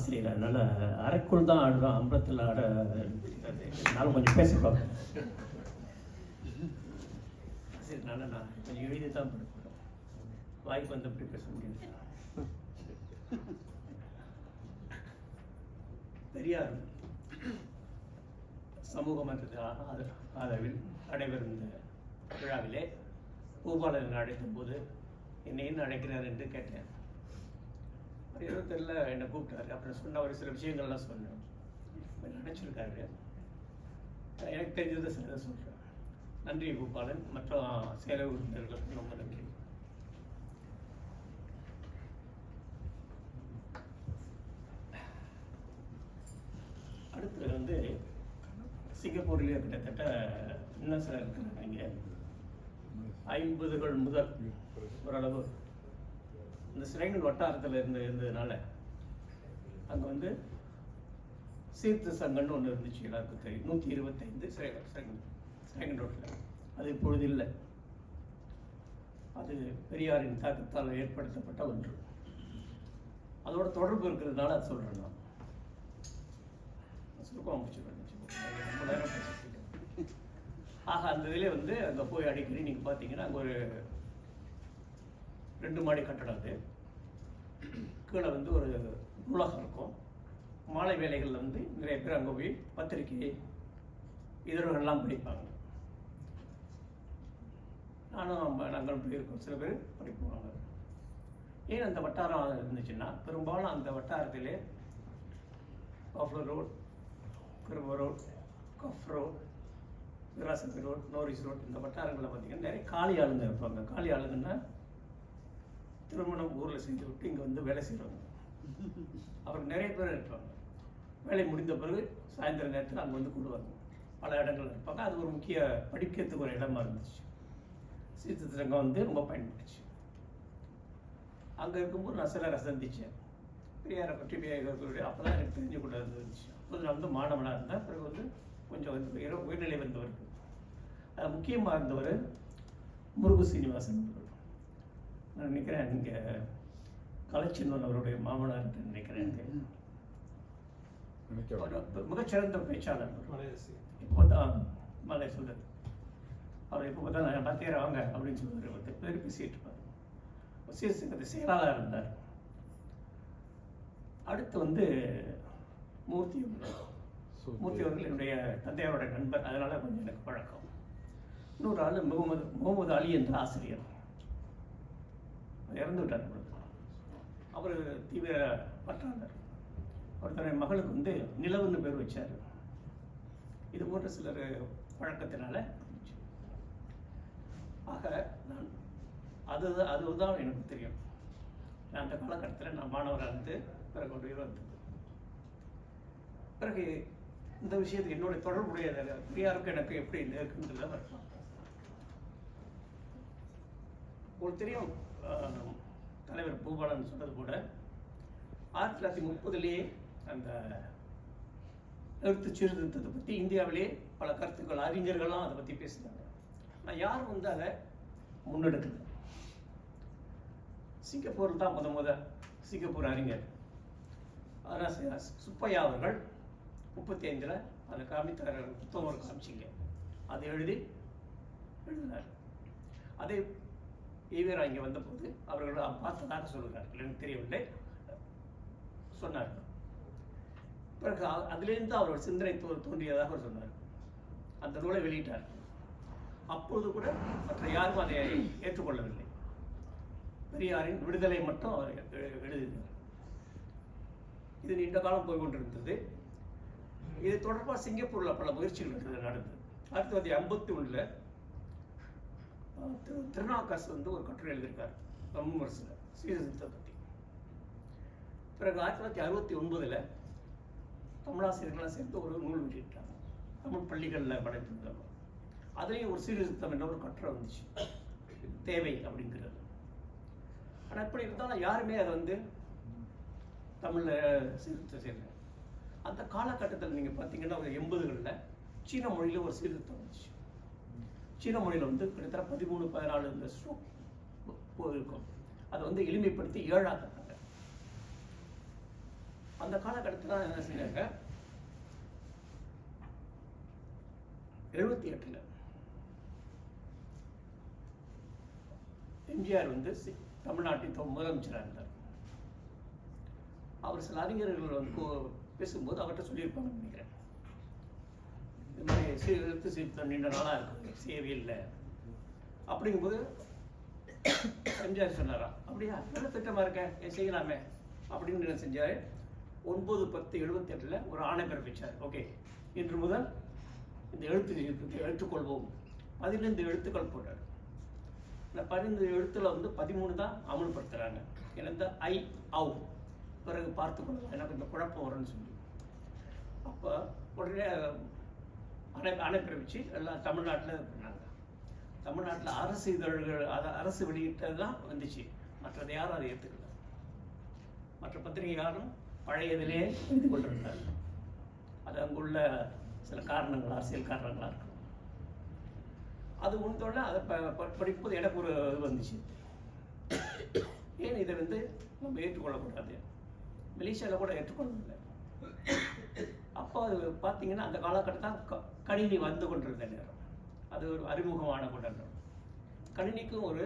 ஆசிரியர். அதனால் அரைக்குள் தான் ஆடுறோம் அம்பலத்தில் ஆட தெரியாது என்னால் கொஞ்சம் பேச சரி ஆசிரியர்னால நான் கொஞ்சம் எழுதி தான் படிப்பேன் வாய்ப்பு வந்தபடி பேச முடியாது. பெரியார் சமூக மன்ற ஆதரவில் நடைபெறும் இந்த விழாவிலே பூபாலன் அழைத்த போது என்னை என்ன அழைக்கிறார் என்று கேட்டேன். அவர் ஏதோ தெரியல என்னை கூப்பிட்டாரு. அப்புறம் சொன்ன ஒரு சில விஷயங்கள்லாம் சொன்னேன். நினச்சிருக்காரு. எனக்கு தெரிஞ்சதை சிலதை சொல்கிறேன் நன்றி பூபாலன் மற்றும் சேல உறுப்பினர்களுக்கு ரொம்ப நன்றி. அடுத்து வந்து சிங்கப்பூர்லேயே கிட்டத்தட்ட இன்னும் சிலர் இருக்கிறாங்க. ஐம்பதுகள் முதல் ஓரளவு. இந்த சிறைகள் வட்டாரத்தில் இருந்து இருந்ததுனால அங்கே வந்து சீர்த்த சங்கம்னு ஒன்று இருந்துச்சு எல்லாருக்கும் தெரியும். நூற்றி இருபத்தைந்து சிறைகள் சிறைகள் சிறைகள் ரோட்டில் அது இப்பொழுது இல்லை. அது பெரியாரின் தாக்கத்தால் ஏற்படுத்தப்பட்ட ஒன்று. அதோட தொடர்பு இருக்கிறதுனால அது சொல்கிறேன் நான். சுருக்கம் அமைச்சிருக்கேன் ரொம்ப நேரம் ஆக அந்த இதில் வந்து அங்கே போய் அடிக்கடி நீங்கள் பார்த்தீங்கன்னா அங்கே ஒரு ரெண்டு மாடி கட்டடம் அது. கீழே வந்து ஒரு நூலகம் இருக்கும். மாலை வேலைகளில் வந்து நிறைய பேர் அங்கே போய் பத்திரிக்கை இதழ்கள்லாம் படிப்பாங்க. நானும் நாங்கள் நாங்களும் போயிருக்கோம் சில பேர் படிப்பாங்க ஏன் அந்த வட்டாரம் இருந்துச்சுன்னா பெரும்பாலும் அந்த வட்டாரத்திலே buffalo road Kerbau road cuff road Veerasamy road Norris road இந்த வட்டாரங்களில் பார்த்தீங்கன்னா நிறைய காலி ஆளுங்க இருப்பாங்க. காலி ஆளுங்கன்னா திருமணம் ஊரில் செஞ்சு விட்டு இங்கே வந்து வேலை செய்கிறவங்க அப்புறம் நிறைய பேர் இருப்பாங்க. வேலை முடிந்த பிறகு சாயந்தர நேரத்தில் அங்கே வந்து கூடுவாங்க. பல இடங்கள் இருப்பாங்க. அது ஒரு முக்கிய படிக்கிறதுக்கு ஒரு இடமா இருந்துச்சு. சீர்திருத்தங்கம் வந்து ரொம்ப பயன்பட்டுச்சு. அங்கே இருக்கும்போது நான் சிலரை சந்தித்தேன் பெரியாரை பற்றி பெரியார்களுடைய அப்போ தான் எனக்கு தெரிஞ்சு கொண்டு இருந்துச்சு. அப்போது நான் வந்து மாணவனாக இருந்தேன் பிறகு வந்து கொஞ்சம் வந்து உயர்நிலை வந்தவர் அது முக்கியமாக இருந்தவர் முருகு சீனிவாசன் நான் நினைக்கிறேன் இங்கே கலைச்செல்வன் அவருடைய மாமனார் நினைக்கிறேன் மிகச்சிறந்த பேச்சாளர். இப்போ தான் மலை சொல்றது. அவர் எப்போ பார்த்தா நான் வாங்க அப்படின்னு சொல்லுவார். வந்து பேர் பேசிட்டு இருப்பார். சீர்சங்கத்து செயலாளர் இருந்தார். அடுத்து வந்து மூர்த்தி அவர்கள். மூர்த்தி அவர்கள் என்னுடைய தந்தையாரோட நண்பர். அதனால கொஞ்சம் எனக்கு பழக்கம். இன்னொரு ஆள் முகமது முகமது அலி என்ற ஆசிரியர். இறந்து விட்டார் அவர் தீவிர பற்றாளர். அவர் தன்னுடைய மகளுக்கு வந்து நிலவுன்னு பேர் வச்சார். இது போன்ற சிலர் பழக்கத்தினால ஆக நான் அது அதுதான் எனக்கு தெரியும். நான் அந்த காலகட்டத்தில் நான் மாணவராக இருந்து பிறகு ஒரு இருந்தது பிறகு இந்த விஷயத்துக்கு என்னுடைய தொடர்புடைய பெரியாருக்கு எனக்கு எப்படி இருக்குன்றத வரலாம் உங்களுக்கு தெரியும் ஆஹ், தலைவர் பூபாலன் சொன்னது கூட ஆயிரத்தி தொள்ளாயிரத்தி முப்பதுலேயே அந்த எழுத்து சீர்திருத்தத்தை பற்றி இந்தியாவிலே பல கருத்துக்கள் அறிஞர்கள்லாம் அதை பற்றி பேசினாங்க. ஆனால் யாரும் வந்து அதை முன்னெடுக்குது சிங்கப்பூர் தான் முத முத சிங்கப்பூர் அறிஞர். அதனால் சுப்பையா அவர்கள் முப்பத்தி ஐந்தில் அதை காமித்தார் புத்தகம் காமிச்சிங்க. அதை எழுதி எழுதினார். அதை ஈவேரா இங்கே வந்தபோது அவர்கள் பார்த்ததாக சொல்கிறார் எனக்கு தெரியவில்லை. சொன்னார். பிறகு அ- அதிலிருந்து சிந்தனை தோ- தோன்றியதாக அவர் சொன்னார். அந்த நூலை வெளியிட்டார். அப்போது கூட மற்ற யாரும் அதை ஏற்றுக்கொள்ளவில்லை. பெரியாரின் விடுதலை மட்டும் அவர் எழுதினார். இது நீண்ட காலம் போய்கொண்டிருந்தது. இது தொடர்பாக சிங்கப்பூரில் பல முயற்சிகள் நடந்தது. ஆயிரத்தி தொள்ளாயிரத்தி ஐம்பத்தி ஒன்றில் திரு வந்து ஒரு கட்டுரை எழுதியிருக்கார். தமிழ்மரசில் சீர்திருத்தத்தை பற்றி. பிறகு ஆயிரத்தி தொள்ளாயிரத்தி அறுபத்தி ஒன்பதில் தமிழாசிரியர்களாக சேர்ந்து ஒரு நூல் வெளியிட்டாங்க. தமிழ் பள்ளிகளில் படைத்திருந்தாங்க அதுலேயும் ஒரு சீர்திருத்தம் என்ற ஒரு கட்டுரை வந்துச்சு. தேவை அப்படிங்கிறது. ஆனால் எப்படி இருந்தாலும் யாருமே அதை வந்து தமிழில் சீர்திருத்தம் செய்யல. அந்த காலகட்டத்தில் நீங்கள் பார்த்தீங்கன்னா ஒரு எண்பதுகளில் சீன மொழியில் ஒரு சீர்திருத்தம் வந்துச்சு. சீன மொழியில் வந்து கிட்டத்தட்ட பதிமூணு பதினாலு இந்த இருக்கும் அதை வந்து எளிமைப்படுத்தி ஏழாக்குறாங்க அந்த காலகட்டத்தில் என்ன செஞ்சாங்க? எழுபத்தி எட்டில் எம்ஜிஆர் வந்து தமிழ்நாட்டின் தொ- முதலமைச்சராக இருந்தார். அவர் சில அறிஞர்கள் வந்து பேசும்போது அவர்கிட்ட சொல்லியிருப்பாங்கன்னு நினைக்கிறேன். இது மாதிரி சீர்திருத்த எழுத்து நீண்ட நாளாக இருக்கு. செய்யவே இல்லை. அப்படிங்கும்போது எம்ஜிஆர் சொன்னாராம் அப்படியா நல்ல திட்டமாக இருக்கேன் ஏன் செய்யலாமே. அப்படின்னு என்ன செஞ்சார்? ஒன்பது பத்து எழுபத்தி எட்டில் ஒரு ஆணை பிறப்பிச்சார். ஓகே இன்று முதல் இந்த எழுத்து சீர்திருத்தத்தை எடுத்துக்கொள்வோம் பதினைந்து எழுத்துக்கள் போட்டார். இந்த பதினைந்து எழுத்துல வந்து பதிமூணு தான் அமல்படுத்துகிறாங்க ஏன்னா இந்த ஐ அவு பிறகு பார்த்து கொள்ளலாம். எனக்கு இந்த குழப்பம் வரும்னு சொல்லி. அப்போ உடனே அனை அணை எல்லாம் தமிழ்நாட்டில் பண்ணாங்க. தமிழ்நாட்டில் அரசு இதழ்கள் அதை அரசு வெளியிட்டது தான் வந்துச்சு. மற்றது யாரும் அதை ஏற்றுக்கல மற்ற பத்திரிகை யாரும் பழையதிலே இது கொண்டிருந்தாங்க அது அங்குள்ள சில காரணங்கள் அரசியல் காரணங்களாக இருக்கும். அது முடிந்தோடனே அதை ப- ப- எனக்கு ஒரு இது வந்துச்சு. ஏன் இதை வந்து நம்ம ஏற்றுக்கொள்ளக்கூடாது? மலேசியாவில் கூட ஏற்றுக்கொள்ளவில்லை. அப்போ அது பார்த்தீங்கன்னா அந்த காலகட்டத்தில் க கணினி வந்து கொண்டிருந்த நேரம். அது ஒரு அறிமுகமான கொண்டாட்டம். கணினிக்கும் ஒரு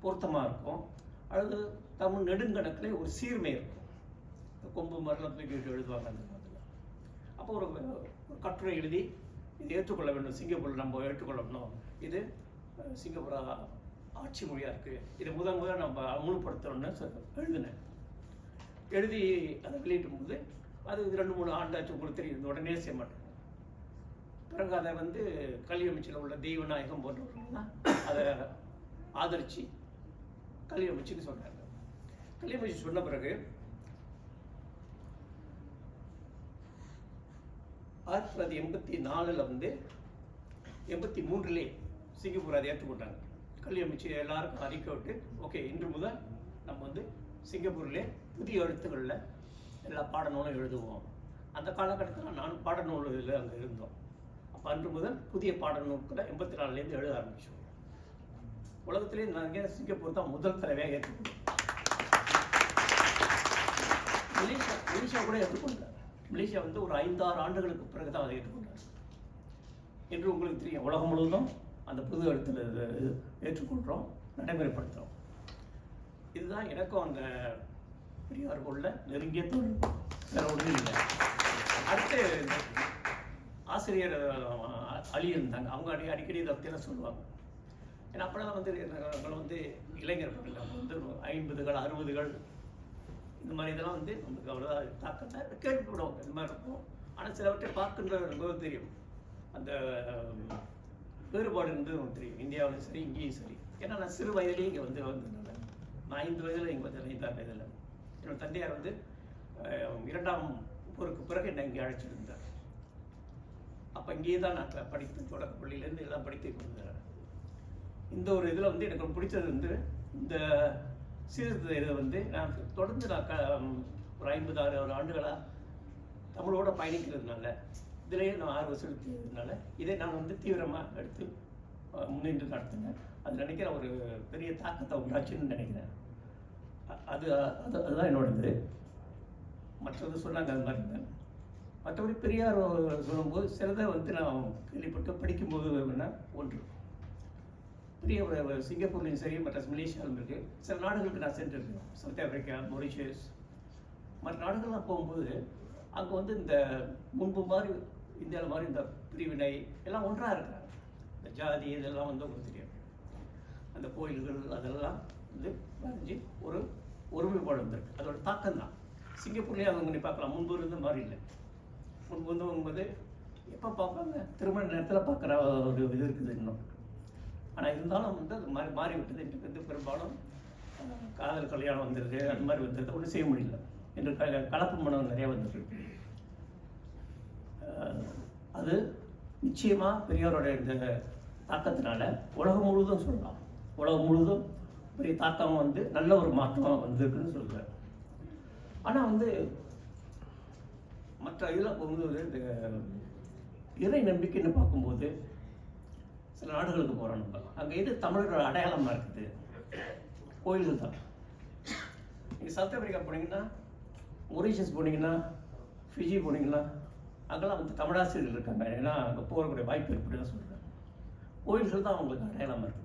பொருத்தமாக இருக்கும். அல்லது தமிழ் நெடுங்கணக்கில் ஒரு சீர்மை இருக்கும். கொம்பு மரணம் தூக்கிட்டு எழுதுவாங்க அந்த காலத்தில். அப்போ ஒரு ஒரு கட்டுரை எழுதி இது ஏற்றுக்கொள்ள வேண்டும் சிங்கப்பூரில் நம்ம ஏற்றுக்கொள்ளணும் இது அஹ், சிங்கப்பூர் ஆட்சி மொழியாக இருக்குது இதை முதல் முதல் நம்ம அமுல்படுத்தணும்னு சொ- எழுதினேன். எழுதி அதை வெளியிட்டும் போது அது ரெண்டு மூணு ஆண்டாச்சு உங்களுக்கு தெரியும் உடனே செய்ய மாட்டேன். பிறகு அதை வந்து கல்வி அமைச்சில் உள்ள தெய்வநாயகம் போன்றவர்கள்லாம் அதை ஆதரித்து கல்வி அமைச்சுன்னு சொன்னாங்க கல்வி அமைச்சு சொன்ன பிறகு ஆயிரத்தி தொள்ளாயிரத்தி எண்பத்தி நாலில் வந்து எண்பத்தி மூன்றுலே சிங்கப்பூர் அதை ஏற்றுக்கொண்டாங்க. கல்வி அமைச்சு எல்லாருக்கும் அறிக்கை விட்டு ஓகே இன்று முதல் நம்ம வந்து சிங்கப்பூர்லேயே புதிய எழுத்துக்களில் எல்லா பாடநூலும் எழுதுவோம். அந்த காலகட்டத்தில் நானும் பாடநூல் இதில் அங்கே இருந்தோம். அப்போ அன்று முதல் புதிய பாடநூல்களை எண்பத்தி நாலுலேருந்து எழுத ஆரம்பிச்சோம். உலகத்திலே நாங்கள் சிங்கப்பூர் தான் முதல் தலைவையாக ஏற்றுக்கொண்டோம் மலேசியா மலேசியா கூட ஏற்றுக்கொண்டார் மலேசியா வந்து ஒரு ஐந்தாறு ஆண்டுகளுக்கு பிறகு தான் அதை ஏற்றுக்கொண்டார். என்று உங்களுக்கு தெரியும். உலகம் முழுவதும் அந்த புது எழுத்தில் ஏற்றுக்கொள்கிறோம் நடைமுறைப்படுத்துகிறோம். இதுதான் எனக்கும் அந்த பெரியார் நெருங்கிய தொடர்பு வேற ஒன்றும் இல்லை. அடுத்து ஆசிரியர் அஹ், அலி இருந்தாங்க. அவங்க அடி அடிக்கடி இதை பற்றியெல்லாம் சொல்லுவாங்க. ஏன்னா அப்போலாம் வந்து நாங்கள் வந்து இளைஞர்கள் நம்ம வந்து ஐம்பதுகள் அறுபதுகள் இந்த மாதிரி இதெல்லாம் வந்து நமக்கு அவ்வளோதா தாக்கம் தான் கேள்விப்படுவோம் இந்த மாதிரி இருக்கும். ஆனால் சிலவற்றை பார்க்குன்ற ரொம்ப தெரியும். அந்த வேறுபாடு வந்து நமக்கு தெரியும். இந்தியாவிலும் சரி இங்கேயும் சரி. ஏன்னா நான் சிறு வயதிலேயே இங்கே வந்து வந்ததுனால நான் ஐந்து வயதில் இங்கே வந்து ஐந்தாம் வயதில் தந்தையார் வந்து இரண்டாம் போருக்கு பிறகு என்னை இங்கே அழைச்சிட்டு இருந்தார் அப்போ இங்கேயே தான் நான் படித்தேன். படித்து தொடக்க பள்ளியிலேருந்து எல்லாம் படித்து கொண்டிருந்தேன் இந்த ஒரு இதில் வந்து எனக்கு ரொம்ப பிடிச்சது வந்து இந்த சீர்திருத்த இதை வந்து நான் தொடர்ந்து நான் க ஒரு ஐம்பது ஆறு ஒரு ஆண்டுகளாக தமிழோட பயணிக்கிறதுனால இதிலேயே நான் ஆர்வம் செலுத்தியதுனால இதை நான் வந்து தீவிரமாக எடுத்து முன்னின்று நடத்தினேன். அது நினைக்கிற ஒரு பெரிய தாக்கத்தை உண்டாச்சுன்னு நினைக்கிறேன். அது அது அதுதான் என்னோடது. மற்றது சொன்னாங்க அது மாதிரி மற்றபடி பெரியார் சொல்லும்போது சிலதை வந்து நான் கேள்விப்பட்டு படிக்கும்போது என்ன ஒன்று. பெரிய ஒரு- சிங்கப்பூர்லையும் சரி மற்ற மலேசியாவிலும் இருக்குது சில நாடுகளுக்கு நான் சென்றிருக்கேன். South Africa Mauritius. மற்ற நாடுகள்லாம் போகும்போது அங்கே வந்து இந்த முன்பு மாதிரி இந்தியாவில் மாதிரி இந்த பிரிவினை எல்லாம் ஒன்றாக இருக்கிறாங்க. இந்த ஜாதி இதெல்லாம் வந்து உங்களுக்கு தெரியும் அந்த கோயில்கள் அதெல்லாம் வந்து வரைஞ்சி ஒரு ஒருமைப்பாடு வந்திருக்கு. அதோட தாக்கம் தான் சிங்கப்பூர்லேயே அவங்க நீ பார்க்கலாம். முன்பு இருந்த மாதிரி இல்லை. முன்பு வந்து வந்து எப்போ பார்ப்பாங்க? திருமண நேரத்தில் பார்க்குற ஒரு இது இருக்குது இன்னும். ஆனால் இருந்தாலும் வந்து அது மாறி மாறி விட்டது இன்றைக்கு வந்து பெரும்பாலும் காதல் கல்யாணம் வந்துருது அந்த மாதிரி வந்திருக்கு. ஒன்றும் செய்ய முடியல. இன்று க கலப்பு மனம் நிறைய வந்துருக்கு. அது நிச்சயமாக பெரியாரோட இந்த தாக்கத்தினால உலகம் முழுவதும் சொல்லலாம். உலகம் முழுவதும் பெரிய தாத்தாவும் வந்து நல்ல ஒரு மாற்றம் வந்திருக்குன்னு சொல்கிறார் ஆனால் வந்து மற்ற இதெல்லாம் போகும்போது இந்த இறை நம்பிக்கைன்னு பார்க்கும்போது சில நாடுகளுக்கு போகிறோம் நம்ம. அங்கே எது தமிழர்கள் அடையாளமாக இருக்குது? கோயில்கள் தான். நீங்கள் சவுத் ஆப்பிரிக்கா போனீங்கன்னா மொரீஷியஸ் போனீங்கன்னா ஃபிஜி போனீங்கன்னா அங்கெல்லாம் வந்து தமிழாசிரியர்கள் இருக்காங்க. ஏன்னா அங்கே போகக்கூடிய வாய்ப்பு ஏற்படுன்னு சொல்கிறேன் கோயில்கள் தான் அவங்களுக்கு அடையாளமாக இருக்குது.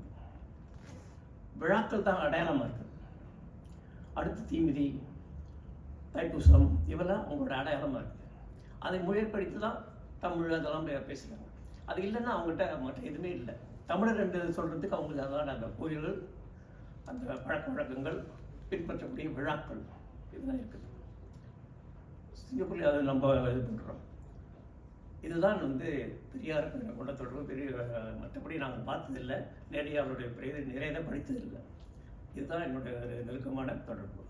விழாக்கள் தான் அடையாளமாக இருக்குது அடுத்து தீமிதி தைப்பூசம் இவெல்லாம் அவங்களோட அடையாளமாக இருக்குது அதை முயற்படுத்தி தான் தமிழ் அதெல்லாம் பேசுகிறாங்க அது இல்லைன்னா அவங்ககிட்ட மற்ற எதுவுமே இல்லை. தமிழர் என்று சொல்கிறதுக்கு அவங்களுக்கு அதான் அந்த கோயில்கள் அந்த பழக்க வழக்கங்கள் பின்பற்றக்கூடிய விழாக்கள் இதெல்லாம் இருக்குது. சிங்கப்பூரில் அதை நம்ம இது பண்ணுறோம் இதுதான் வந்து பெரியாருக்கு கொண்ட தொடர்பு பெரிய மற்றபடி நாங்கள் பார்த்ததில்லை. நேரடியாக அவருடைய பெரிய நிறைய தான் படித்ததில்லை. இதுதான் என்னுடைய நெருக்கமான தொடர்பு.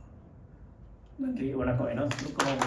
நன்றி வணக்கம். ஏன்னா சுருக்கமாக